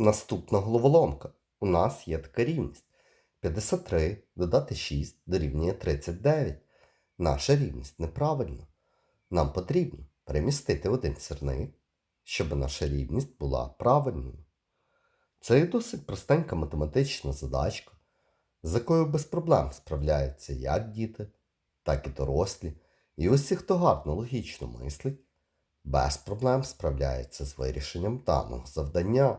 Наступна головоломка. У нас є така рівність. 53 додати 6 дорівнює 39. Наша рівність неправильна. Нам потрібно перемістити один сірник, щоб наша рівність була правильною. Це є досить простенька математична задачка, з якою без проблем справляються як діти, так і дорослі. І усі, хто гарно логічно мислить, без проблем справляється з вирішенням даного завдання.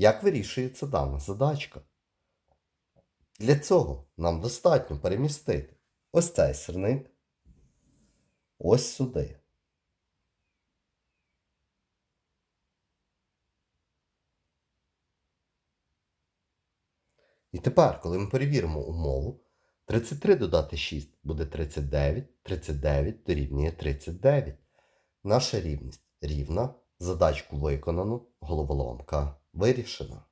Як вирішується дана задачка? Для цього нам достатньо перемістити ось цей сирник ось сюди. І тепер, коли ми перевіримо умову, 33 додати 6 буде 39, 39 дорівнює 39. Наша рівність рівна, задачку виконано, головоломка вирішено.